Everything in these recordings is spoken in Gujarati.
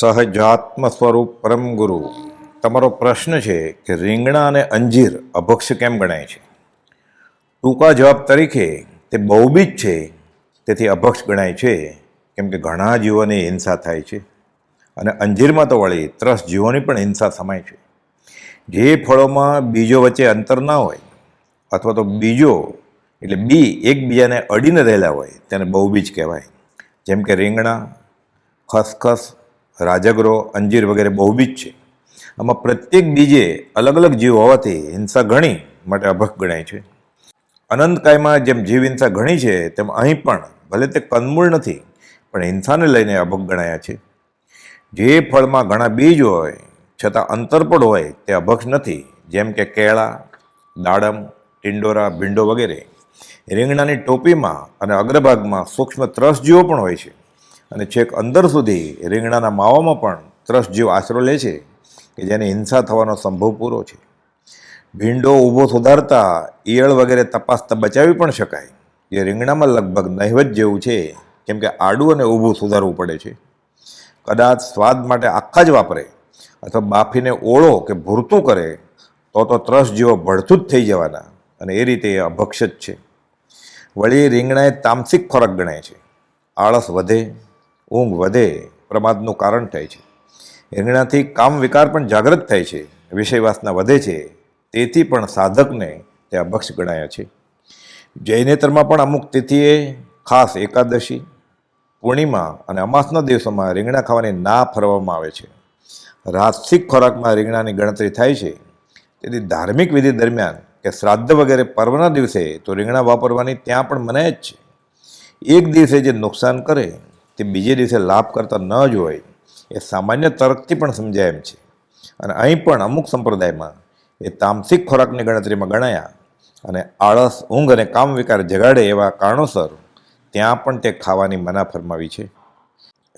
સહજાત્મ સ્વરૂપ પરમ ગુરુ. તમારો પ્રશ્ન છે કે રીંગણા અને અંજીર અભક્ષ કેમ ગણાય છે? ટૂંકા જવાબ તરીકે, તે બહુબીજ છે, તેથી અભક્ષ ગણાય છે, કેમ કે ઘણા જીવોની હિંસા થાય છે. અને અંજીરમાં તો વળી ત્રસ જીવોની પણ હિંસા સમાય છે. જે ફળોમાં બીજો વચ્ચે અંતર ના હોય, અથવા તો બીજો, એટલે બી એકબીજાને અડીને રહેલા હોય, તેને બહુબીજ કહેવાય. જેમ કે રીંગણા, ખસખસ રાજગરો, અંજીર વગેરે બહુબીજ છે. આમાં પ્રત્યેક બીજે અલગ અલગ જીવ હોવાથી હિંસા ઘણી માટે અભક ગણાય છે. અનંતકાયમાં જેમ જીવ હિંસા ઘણી છે, તેમ અહીં પણ ભલે તે કંદમૂળ નથી, પણ હિંસાને લઈને અભક ગણાયા છે. જે ફળમાં ઘણા બીજ હોય, છતાં અંતર પણ હોય, તે અભક્ષ નથી. જેમ કે કેળા, દાડમ, ટિંડોરા, ભીંડો વગેરે. રીંગણાની ટોપીમાં અને અગ્રભાગમાં સૂક્ષ્મ ત્રસ જીવો પણ હોય છે. અને છેક અંદર સુધી રીંગણાના માવામાં પણ ત્રસ જીવ આશરો લે છે કે જેને હિંસા થવાનો સંભવ પૂરો છે. ભીંડો ઊભો સુધારતા ઈયળ વગેરે તપાસતા બચાવી પણ શકાય. જે રીંગણામાં લગભગ નહિવત જેવું છે, કેમ કે આડું અને ઊભું સુધારવું પડે છે. કદાચ સ્વાદ માટે આખા જ વાપરે અથવા બાફીને ઓળો કે ભૂરતું કરે, તો તો ત્રસ જેવો ભળથું જ થઈ જવાના અને એ રીતે એ અભક્ષ જ છે. વળી રીંગણા એ તામસિક ખોરાક ગણાય છે. આળસ વધે ઊંઘ વધે, પ્રમાદનું કારણ થાય છે. રીંગણાથી કામ વિકાર પણ જાગૃત થાય છે વિષયવાસના વધે છે, તેથી પણ સાધકને તે અભક્ષ ગણાયા છે. જૈનેતરમાં પણ અમુક તિથિએ ખાસ એકાદશી, પૂર્ણિમા અને અમાસના દિવસોમાં રીંગણા ખાવાની ના ફરવામાં આવે છે. રાસિક ખોરાકમાં રીંગણાની ગણતરી થાય છે. તેથી ધાર્મિક વિધિ દરમિયાન કે શ્રાદ્ધ વગેરે પર્વના દિવસે તો રીંગણા વાપરવાની ત્યાં પણ મનાય જ છે. એક દિવસે જે નુકસાન કરે તે બીજે દિવસે લાભ કરતા ન જ હોય, એ સામાન્ય તર્કથી પણ સમજાય એમ છે. અને અહીં પણ અમુક સંપ્રદાયમાં એ તામસિક ખોરાકની ગણતરીમાં ગણાયા અને આળસ, ઊંઘ અને કામ વિકાર જગાડે એવા કારણોસર ત્યાં પણ તે ખાવાની મના ફરમાવી છે.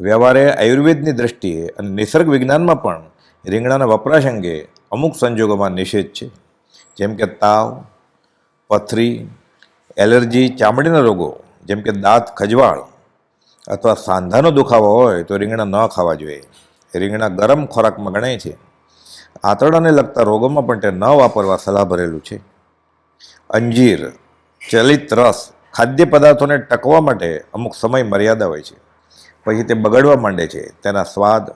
વ્યવહારે આયુર્વેદની દ્રષ્ટિએ અને નિસર્ગ વિજ્ઞાનમાં પણ રીંગણાના વપરાશ અંગે અમુક સંજોગોમાં નિષેધ છે. જેમ કે તાવ, પથરી, એલર્જી, ચામડીના રોગો, જેમ કે દાંત ખજવાળ અથવા સાંધાનો દુખાવો હોય તો રીંગણા ન ખાવા જોઈએ. રીંગણા ગરમ ખોરાકમાં ગણાય છે. આંતરડાને લગતા રોગોમાં પણ તે ન વાપરવા સલાહ ભરેલું છે. અંજીર, ચલિત રસ, ખાદ્ય પદાર્થોને ટકવા માટે અમુક સમય મર્યાદા હોય છે. પછી તે બગડવા માંડે છે. તેના સ્વાદ,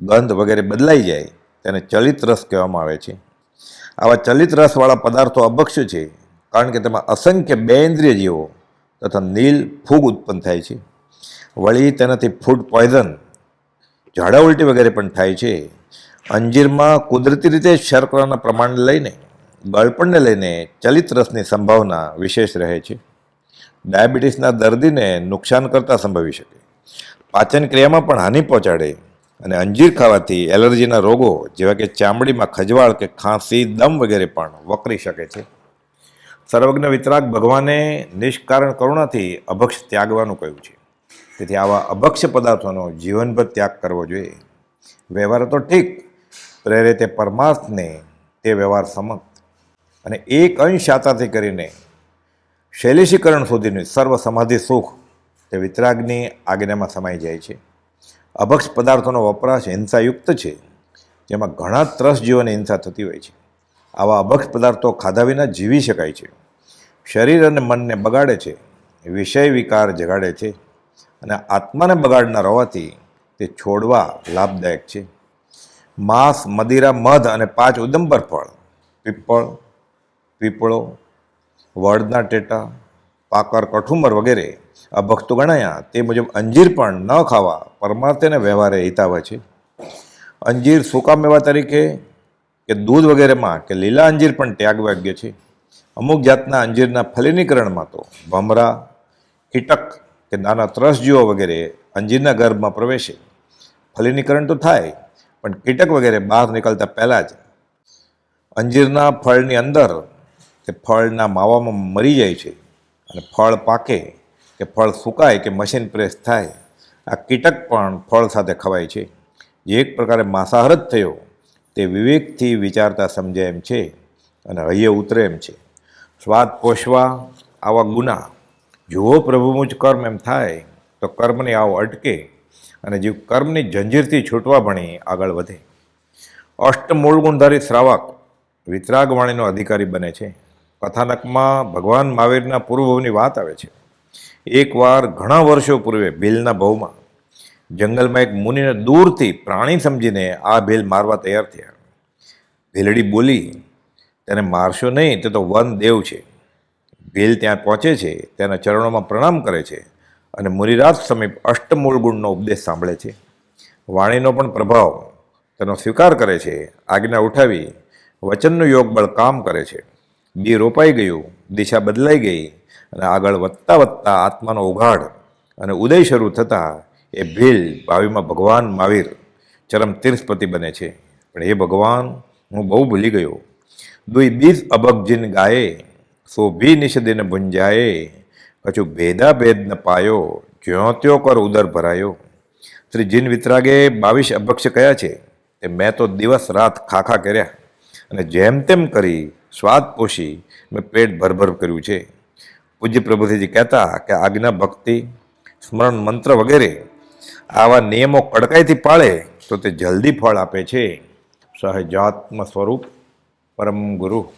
ગંધ વગેરે બદલાઈ જાય. તેને ચલિત રસ કહેવામાં આવે છે. આવા ચલિત રસવાળા પદાર્થો અભક્ષ છે. કારણ કે તેમાં અસંખ્ય બે ઇન્દ્રિય જીવો તથા નીલ ફૂગ ઉત્પન્ન થાય છે. વળી તેનાથી ફૂડ પોઈઝન ઝાડા ઉલટી વગેરે પણ થાય છે. અંજીરમાં કુદરતી રીતે શર્કરાના પ્રમાણને લઈને ગળપણને લઈને ચલિત રસની સંભાવના વિશેષ રહે છે. ડાયાબિટીસના દર્દીને નુકસાન કરતા સંભવી શકે. પાચન ક્રિયામાં પણ હાનિ પહોંચાડે અને અંજીર ખાવાથી એલર્જીના રોગો જેવા કે ચામડીમાં ખજવાળ કે ખાંસી, દમ વગેરે પણ વકરી શકે છે. સર્વજ્ઞ વિતરાગ ભગવાને નિષ્કારણ કરુણાથી અભક્ષ ત્યાગવાનું કહ્યું છે. તેથી આવા અભક્ષ્ય પદાર્થોનો જીવનભર ત્યાગ કરવો જોઈએ. વ્યવહાર તો ઠીક પ્રેરે તે પરમાર્થને તે વ્યવહાર સમત અને એક અંશ આતાથી કરીને શૈલેષીકરણ સુધીનું સર્વ સમાધિ સુખ તે વિતરાગની આજ્ઞામાં સમાઈ જાય છે. અભક્ષ પદાર્થોનો વપરાશ હિંસાયુક્ત છે, જેમાં ઘણા ત્રસ જીવોની હિંસા થતી હોય છે. આવા અભક્ષ પદાર્થો ખાધા વિના જીવી શકાય છે. શરીર અને મનને બગાડે છે, વિષય વિકાર જગાડે છે. અને આત્માને બગાડનાર હોવાથી તે છોડવા લાભદાયક છે. માંસ, મદિરા, મધ અને પાંચ ઉદંબર ફળ, પીપળ, પીપળો, વડના ટેટા, પાકર, કઠુંબર વગેરે અભક્તો ગણાયા તે મુજબ અંજીર પણ ન ખાવા પરમાર્થેને વ્યવહારે હિતાવે છે. અંજીર સૂકા મેવા તરીકે કે દૂધ વગેરેમાં કે લીલા અંજીર પણ ત્યાગવાગ્ય છે. અમુક જાતના અંજીરના ફલિનીકરણમાં તો ભમરા, કીટક કે નાના ત્રસ જીવો વગેરે અંજીરના ગર્ભમાં પ્રવેશે. ફલિનીકરણ તો થાય, પણ કીટક વગેરે બહાર નીકળતા પહેલાં જ અંજીરના ફળની અંદર તે ફળના માવામાં મરી જાય છે અને ફળ પાકે કે ફળ સુકાય કે મશીન પ્રેસ થાય, આ કીટક પણ ફળ સાથે ખવાય છે. જે એક પ્રકારે માંસાહાર જ થયો, તે વિવેકથી વિચારતા સમજાય એમ છે અને હૈયે ઉતરે એમ છે. સ્વાદ પોષવા, આવા ગુના જુઓ પ્રભુમુજ કર્મ એમ થાય, તો કર્મની આવ અટકે અને જીવ કર્મની જંજીરથી છૂટવા ભણી આગળ વધે. અષ્ટમૂળ ગુણધારી શ્રાવક વિતરાગવાણીનો અધિકારી બને છે. કથાનકમાં ભગવાન મહાવીરના પૂર્વભવની વાત આવે છે. એકવાર ઘણા વર્ષો પૂર્વે ભીલના ભવમાં જંગલમાં એક મુનિને દૂરથી પ્રાણી સમજીને આ ભીલ મારવા તૈયાર થયા. ભીલડી બોલી, તેને મારશો નહીં, તે તો વન દેવ છે. ભીલ ત્યાં પહોંચે છે, તેના ચરણોમાં પ્રણામ કરે છે અને મુનિરાજ સમીપ અષ્ટમૂળ ગુણનો ઉપદેશ સાંભળે છે. વાણીનો પણ પ્રભાવ તેનો સ્વીકાર કરે છે, આજ્ઞા ઉઠાવી વચનનું યોગ બળ કામ કરે છે. બી રોપાઈ ગયું, દિશા બદલાઈ ગઈ અને આગળ વધતા વધતા આત્માનો ઉઘાડ અને ઉદય શરૂ થતાં એ ભીલ ભાવિમાં ભગવાન મહાવીર ચરમ તીર્થપતિ બને છે. પણ એ ભગવાન, હું બહુ ભૂલી ગયો. દુઈ બીજ અભગજીન ગાયે સો ભી ભુંજાએ. કછું ભેદા ભેદ ન પાયો, જ્યો ત્યો કર ઉદર ભરાયો. શ્રી જીન વિતરાગે બાવીસ અભક્ષ કયા છે, તે મેં તો દિવસ રાત ખાખા કર્યા. અને જેમ તેમ કરી સ્વાદ પોષી મેં પેટ ભરભર કર્યું છે. પૂજ્ય પ્રભુજીજી કહેતા કે આજ્ઞા ભક્તિ, સ્મરણ મંત્ર વગેરે આવા નિયમો કડકાઈથી પાળે તો તે જલ્દી ફળ આપે છે. સહજાત્મ સ્વરૂપ પરમ ગુરુ.